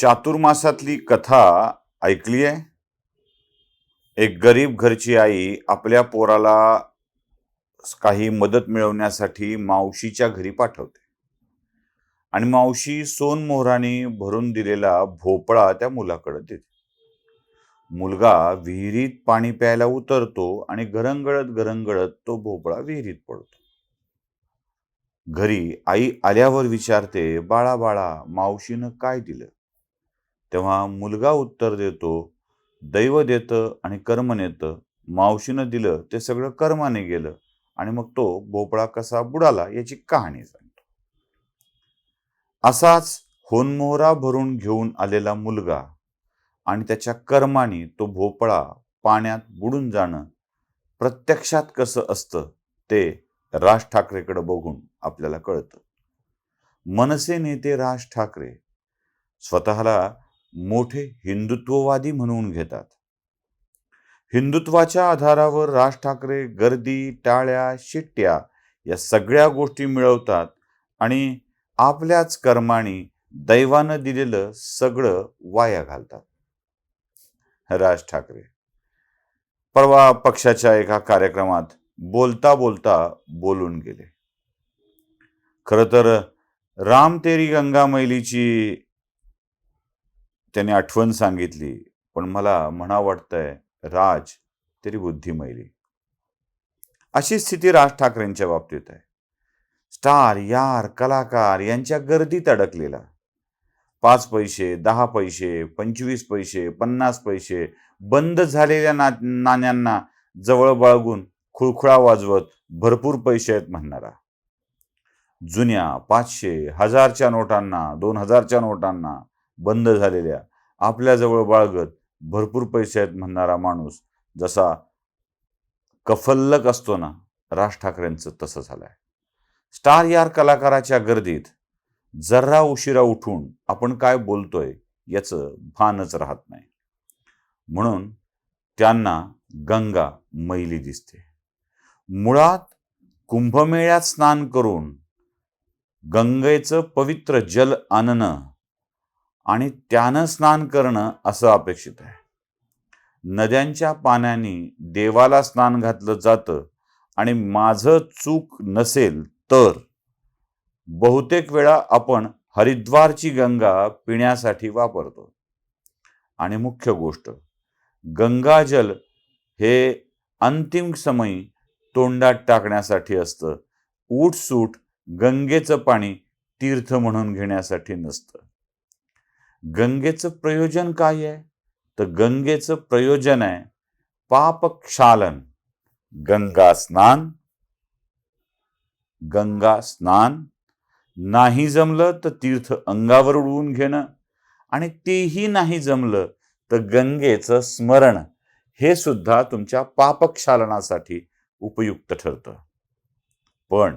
चातुर्मासातली कथा ऐकली आहे. एक गरीब घरची आई आपल्या पोराला काही मदत मिळवण्यासाठी मावशीच्या घरी पाठवते. आणि मावशी सोनमोहराने भरून दिलेला भोपळा त्या मुलाकडे देते. मुलगा विहिरीत पाणी प्यायला उतरतो आणि गरंगळत गरंगळत तो भोपळा विहिरीत पडतो. घरी आई आल्यावर विचारते बाळा बाळा मावशीनं काय दिलं? तेव्हा मुलगा उत्तर देतो दैव देतं आणि कर्म नेतं. मावशीनं दिलं ते सगळं कर्माने गेलं. आणि मग तो भोपळा कसा बुडाला याची कहाणी सांगतो. असाच होनमोहरा भरून घेऊन आलेला मुलगा आणि त्याच्या कर्माने तो भोपळा पाण्यात बुडून जाणं प्रत्यक्षात कसं असतं ते राज ठाकरेकडे बघून आपल्याला कळतं. मनसे नेते राज ठाकरे. स्वतःला मोठे हिंदुत्ववादी म्हणून घेतात. हिंदुत्वाच्या आधारावर राज ठाकरे गर्दी टाळ्या शिट्ट्या या सगळ्या गोष्टी मिळवतात आणि आपल्याच कर्माने दैवानं दिलेलं सगळं वाया घालतात. राज ठाकरे. परवा पक्षाच्या एका कार्यक्रमात बोलता बोलता बोलून गेले. खरं तर राम तेरी गंगा मैलीची त्याने आठवण सांगितली पण मला म्हणा वाटतंय राज तरी बुद्धी मैली अशी स्थिती राज ठाकरेंच्या बाबतीत आहे. स्टार यार कलाकार यांच्या गर्दीत अडकलेला. पाच पैसे दहा पैसे पंचवीस पैसे पन्नास पैसे बंद झालेल्या ना नाण्यांना जवळ बाळगून खुळखुळा वाजवत भरपूर पैसे आहेत म्हणणारा. जुन्या पाचशे हजारच्या नोटांना दोन हजारच्या नोटांना बंद झालेल्या आपल्याजवळ बाळगत भरपूर पैसे आहेत म्हणणारा माणूस जसा कफल्लक असतो ना राज ठाकरेंचं तसं झालंय. स्टार यार कलाकाराच्या गर्दीत जरा उशिरा उठून आपण काय बोलतोय याचं भानच राहत नाही. म्हणून त्यांना गंगा मैली दिसते. मुळात कुंभमेळ्यात स्नान करून गंगेचं पवित्र जल आणणं आणि त्यानं स्नान करणं असं अपेक्षित आहे. नद्यांच्या पाण्याने देवाला स्नान घातलं जातं आणि माझं चूक नसेल तर बहुतेक वेळा आपण हरिद्वारची गंगा पिण्यासाठी वापरतो. आणि मुख्य गोष्ट गंगाजल हे अंतिम समयी तोंडात टाकण्यासाठी असतं. उठसूट गंगेचं पाणी तीर्थ म्हणून घेण्यासाठी नसतं. गंगेचं प्रयोजन काय आहे? तर गंगेचं प्रयोजन आहे पापक्षालन. गंगा स्नान. गंगा स्नान. नाही जमलं तर तीर्थ अंगावर उडवून घेणं. आणि तेही नाही जमलं तर गंगेचं स्मरण. हे सुद्धा तुमच्या पापक्षालनासाठी उपयुक्त ठरतं. पण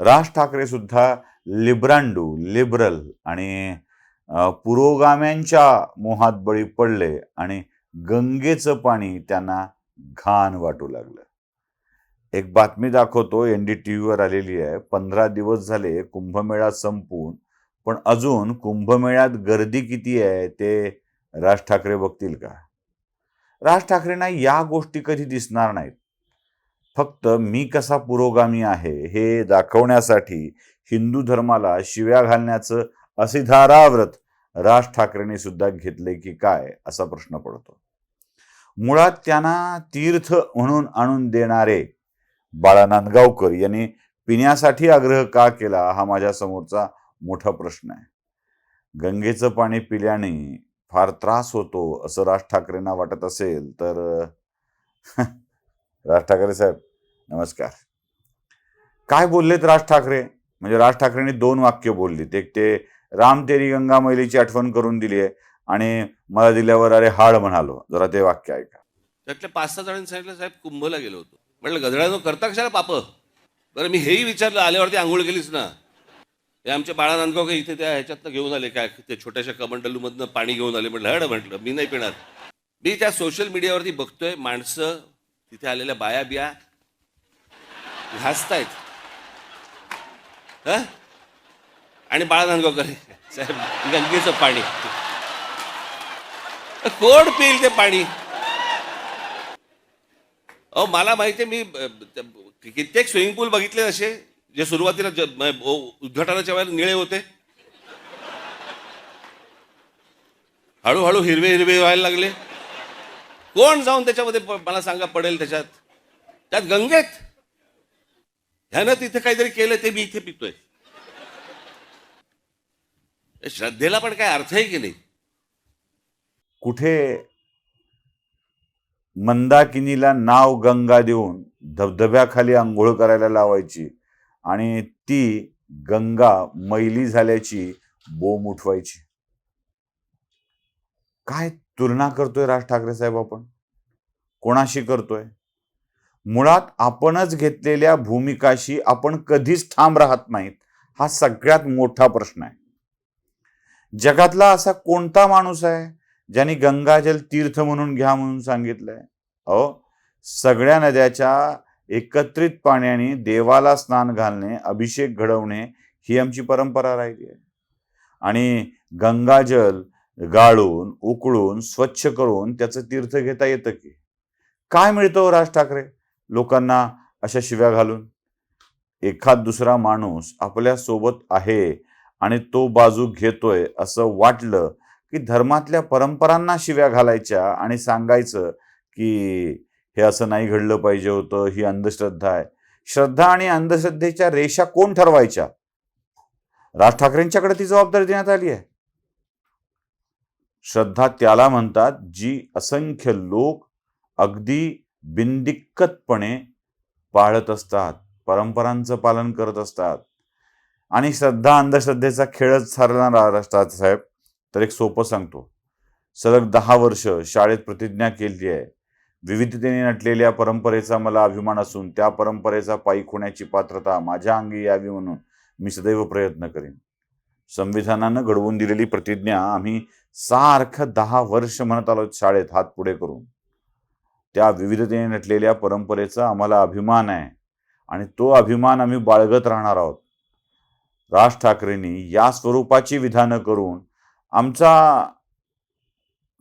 राज ठाकरे सुद्धा लिब्रांडू लिबरल आणि पुरोगाम्यांच्या मोहात बळी पडले आणि गंगेचं पाणी त्यांना घाण वाटू लागलं. एक बातमी दाखवतो एन डी टी व्हीवर आलेली आहे. पंधरा दिवस झाले कुंभमेळा संपून पण अजून कुंभमेळ्यात गर्दी किती आहे ते राज ठाकरे बघतील का? राज ठाकरेंना या गोष्टी कधी दिसणार नाहीत. फक्त मी कसा पुरोगामी आहे हे दाखवण्यासाठी हिंदू धर्माला शिव्या घालण्याचं असिधाराव्रत राज ठाकरेंनी सुद्धा घेतले की काय असा प्रश्न पडतो. मुळात त्यांना तीर्थ म्हणून आणून देणारे बाळा नांदगावकर यांनी पिण्यासाठी आग्रह का केला हा माझ्या समोरचा मोठा प्रश्न आहे. गंगेचं पाणी पिल्याने फार त्रास होतो असं राज ठाकरेंना वाटत असेल तर राज ठाकरे साहेब नमस्कार. काय बोललेत राज ठाकरे? म्हणजे राज ठाकरेंनी दोन वाक्य बोललीत. एक ते राम तेरी गंगा मैलीची आठवण करून दिली आहे आणि मला दिल्यावर अरे हाड म्हणालो. जरा ते वाक्य ऐका. त्यातल्या पाच सहा जणांनी सांगितलं साहेब कुंभला गेलो होतो. म्हटलं गधड्यानो करता कशाला पाप? बरं मी हेही विचारलं आल्यावरती आंघोळ केलीच ना. हे आमच्या बाळा नांदगावकर इथे त्या ह्याच्यातनं घेऊन आले काय? ते छोट्याशा कमंडलूमधनं पाणी घेऊन आले. म्हटलं हड म्हटलं मी नाही पिणार. मी त्या सोशल मीडियावरती बघतोय माणसं तिथे आलेल्या बाया बिया घासतायत. हा? आणि बाळानंदगावकर साहेब गंगेचं पाणी. कोण पिईल ते पाणी? अहो मला माहिती मी कित्येक स्विमिंग पूल बघितले असे जे सुरुवातीला उद्घाटनाच्या वेळेला निळे होते. हळूहळू हिरवे हिरवे व्हायला लागले. कोण जाऊन त्याच्यामध्ये मला सांगा पडेल त्याच्यात? त्यात गंगेत. ह्यानं तिथे काहीतरी केलं ते मी इथे पितोय. श्रद्धेला पण काय अर्थही की नाही? कुठे मंदाकिनीला नाव गंगा देऊन धबधब्याखाली आंघोळ करायला लावायची आणि ती गंगा मैली झाल्याची बोम उठवायची. काय तुलना करतोय राज ठाकरे साहेब आपण? कोणाशी करतोय? मुळात आपणच घेतलेल्या भूमिकाशी आपण कधीच ठाम राहत नाहीत. हा सगळ्यात मोठा प्रश्न आहे. जगातला असा कोणता माणूस आहे ज्यांनी गंगाजल तीर्थ म्हणून घ्या म्हणून सांगितलंय? अहो सगळ्या नद्याच्या एकत्रित पाण्याने देवाला स्नान घालणे अभिषेक घडवणे ही आमची परंपरा राहिली आहे. आणि गंगाजल गाळून उकळून स्वच्छ करून त्याचं तीर्थ घेता येतं की? काय मिळतो हो राज ठाकरे लोकांना अशा शिव्या घालून? एखाद दुसरा माणूस आपल्यासोबत आहे आणि तो बाजू घेतोय असं वाटलं की धर्मातल्या परंपरांना शिव्या घालायच्या आणि सांगायचं की हे असं नाही घडलं पाहिजे होतं ही अंधश्रद्धा आहे. श्रद्धा आणि अंधश्रद्धेच्या रेषा कोण ठरवायच्या? राज ठाकरेंच्याकडे ती जबाबदारी देण्यात आली आहे. श्रद्धा त्याला म्हणतात जी असंख्य लोक अगदी बिनदिक्कतपणे पाळत असतात परंपरांचं पालन करत असतात. आणि श्रद्धा अंधश्रद्धेचा खेळच ठरणारा राष्ट्रात साहेब तर एक सोपं सांगतो. सलग दहा वर्ष शाळेत प्रतिज्ञा केली आहे. विविधतेने नटलेल्या परंपरेचा मला अभिमान असून त्या परंपरेचा पायी होण्याची पात्रता माझ्या अंगी यावी म्हणून मी सदैव प्रयत्न करीन. संविधानानं घडवून दिलेली प्रतिज्ञा आम्ही सारखं दहा वर्ष म्हणत आलो शाळेत हात पुढे करून. त्या विविधतेने नटलेल्या परंपरेचा आम्हाला अभिमान आहे आणि तो अभिमान आम्ही बाळगत राहणार आहोत. राज ठाकरेंनी या स्वरूपाची विधानं करून आमचा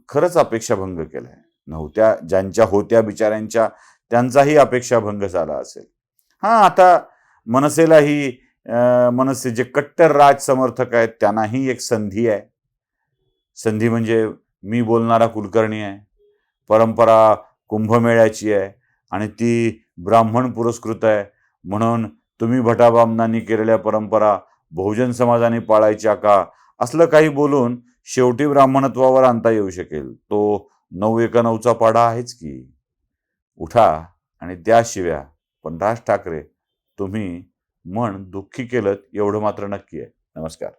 खरंच अपेक्षाभंग केला आहे नव्हत्या ज्यांच्या होत्या बिचाऱ्यांच्या त्यांचाही अपेक्षाभंग झाला असेल. हा आता मनसेलाही मनसे जे कट्टर राज समर्थक आहेत त्यांनाही एक संधी आहे. संधी म्हणजे मी बोलणारा कुलकर्णी आहे परंपरा कुंभमेळ्याची आहे आणि ती ब्राह्मण पुरस्कृत आहे म्हणून तुम्ही भटाबामनांनी केलेल्या परंपरा बहुजन समाजाने पाळायच्या का? असलं काही बोलून शेवटी ब्राह्मणत्वावर आणता येऊ शकेल. तो नऊ एका नऊचा पाडा आहेच की. उठा आणि त्या शिव्या. पण राज ठाकरे तुम्ही मन दुःखी केलं एवढं मात्र नक्की आहे. नमस्कार.